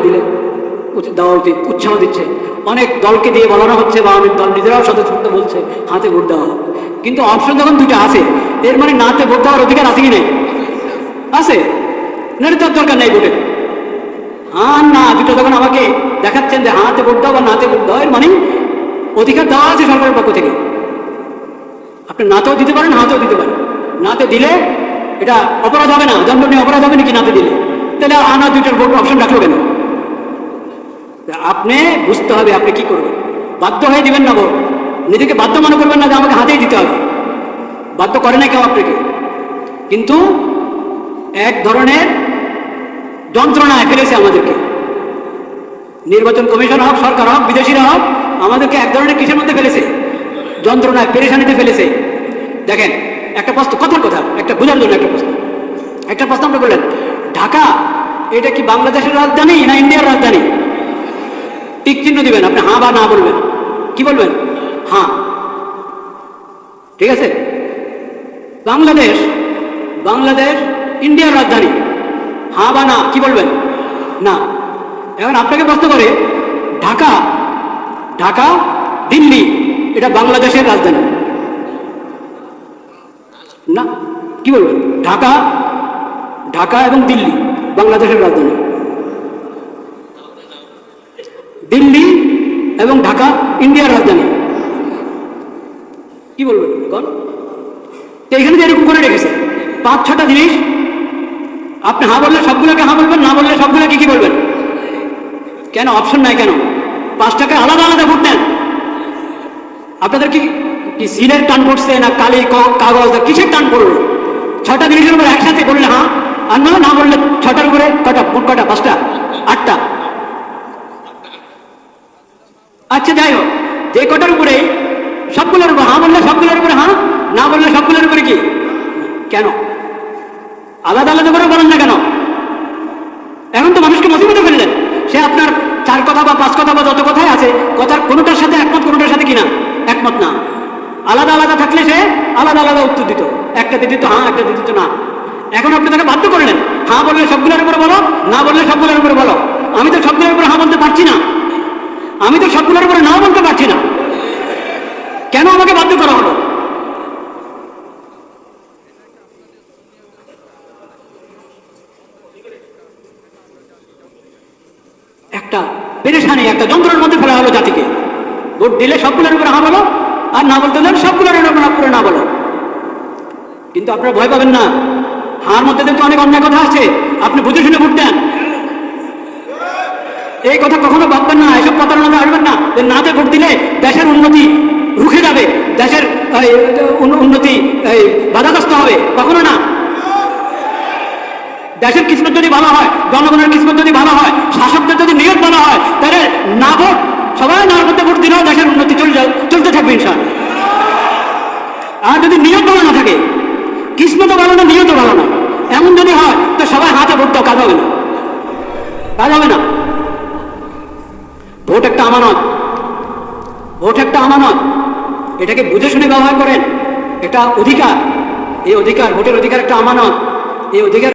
হাতে দিলে দেওয়া উচিত, উৎসাহ দিচ্ছে। অনেক দলকে দিয়ে বলানো হচ্ছে বা অনেক দল নিজেরাও সদস্য বলছে, হাতে ভোট দেওয়া কিন্তু অপশন যখন দুটো আছে, এর মানে নাতে ভোট দেওয়ার অধিকার আছে কি নেই? আছে। তার দরকার নেই ভোটের। হ্যাঁ না, দুটো যখন আমাকে দেখাচ্ছেন যে হাতে ভোট দাও বা নাতে ভোট দাও, এর মানে অধিকার দেওয়া আছে সরকারের পক্ষ থেকে। আপনি নাতেও দিতে পারেন, হাতেও দিতে পারেন। নাতে দিলে এটা অপরাধ হবে না, দণ্ডনীয় অপরাধ হবে নাকি নাতে দিলে? তাহলে আনা দুইটার ভোট অপশন রাখল কেন? আপনি বুঝতে হবে আপনি কি করবেন। বাধ্য হয়ে দিবেন না ভোট নিজেকে বাধ্য মনে করবেন না যে আমাকে হাতেই দিতে হবে। বাধ্য করে না কেউ আপনাকে। কিন্তু এক ধরনের যন্ত্রণায় ফেলেছে আমাদেরকে। নির্বাচন কমিশন হোক, সরকার হোক, বিদেশিরা হোক, আমাদেরকে এক ধরনের কিসের মধ্যে ফেলেছে? যন্ত্রণায় পেরেশানিতে ফেলেছে। দেখেন, একটা প্রশ্ন, কথার কথা, একটা বোঝার জন্য একটা প্রশ্ন। একটা প্রশ্ন আপনি বললেন ঢাকা, এটা কি বাংলাদেশের রাজধানী না ইন্ডিয়ার রাজধানী? টিক চিহ্ন দিবেন, আপনি হ্যাঁ বা না বলবেন। কি বলবেন? হ্যাঁ ঠিক আছে? বাংলাদেশ বাংলাদেশ, ইন্ডিয়ার রাজধানী। হ্যাঁ বা না, কি বলবেন? না। এখন আপনাকে প্রশ্ন করে, ঢাকা ঢাকা, দিল্লি, এটা বাংলাদেশের রাজধানী। না, কি বলবেন? ঢাকা ঢাকা এবং দিল্লি, বাংলাদেশের রাজধানী। দিল্লি এবং ঢাকা, ইন্ডিয়ার রাজধানী। কি বলব বল তো এখানে যে এরকম করে রেখেছে, পাঁচ ছটা জিনিস, আপনি হ্যাঁ বললে সবগুলোকে হ্যাঁ বলবেন, না বললে সবগুলোকে কি বলবেন? কেন? অপশন নাই কেন? পাঁচ টাকায় আলাদা আলাদা ভোট দেন। আপনাদের কি কি সিলের টান পড়ছে না কালি কাগজ কিসের টান পড়ল? ছটা জিনিসের উপরে একসাথে বললে হ্যাঁ আর না না বললে ছটার উপরে কটা কটা, পাঁচটা, আটটা? আচ্ছা যাই হোক, যে কটার উপরে সবগুলোর উপর হ্যাঁ বললে সবগুলোর উপরে হ্যাঁ না বললে সবগুলোর উপরে কি? কেন? আলাদা আলাদা করে বলেন না কেন? এখন তো মানুষকে মসিবতে ফেললেন। সে আপনার চার কথা বা পাঁচ কথা বা যত কথাই আছে, কথার কোনোটার সাথে একমত, কোনোটার সাথে কিনা? একমত না। আলাদা আলাদা থাকলে সে আলাদা আলাদা উত্তর দিত। একটাতে দিত হ্যাঁ একটাতে দিত না। এখন আপনি তাকে বাধ্য করলেন। হ্যাঁ বললে সবগুলোর উপরে বলো, না বললে সবগুলোর উপরে বলো। আমি তো সবগুলোর উপরে হ্যাঁ বলতে পারছি না। আমি তো সবগুলোর উপরে নাও বলতে পারছি না। কেন আমাকে বাধ্য করা হলো? একটা পেরেশানি, একটা যন্ত্রের মধ্যে ফেলা হলো জাতিকে। ভোট দিলে সবগুলোর উপরে হা বলো, আর না বলতে হলে সবগুলোর উপরে না বলো। কিন্তু আপনারা ভয় পাবেন না। হার মধ্যে কিন্তু অনেক অন্যায় কথা আছে, আপনি বুঝে শুনে ভোট দেন। এই কথা কখনো ভাববেন না এসব প্রতারণাতে আসবেন না। যে নাতে ভোট দিলে দেশের উন্নতি রুখে যাবে, দেশের উন্নতি বাধাগ্রস্ত হবে। কখনো না। দেশের কিসমত যদি ভালো হয়, জনগণের কিসমত যদি ভালো হয়, শাসকদের যদি নিয়ত ভালো হয়, তাহলে না ভোট, সবাই না মধ্যে ভোট দিলেও দেশের উন্নতি চলে চলতে থাকবে ইনশাল আর যদি নিয়ত ভালো না থাকে, কিসমত ভালো না, নিয়ত ভালো না, এমন যদি হয়, তো সবাই হাতে ভোট দাও, কাজ হবে না। কাজ হবে না। ভোট একটা আমানত। ভোট একটা আমানত। এটাকে বুঝে শুনে ব্যবহার করেন। এটা অধিকার। এই অধিকার, ভোটের অধিকার একটা আমানত। এই অধিকার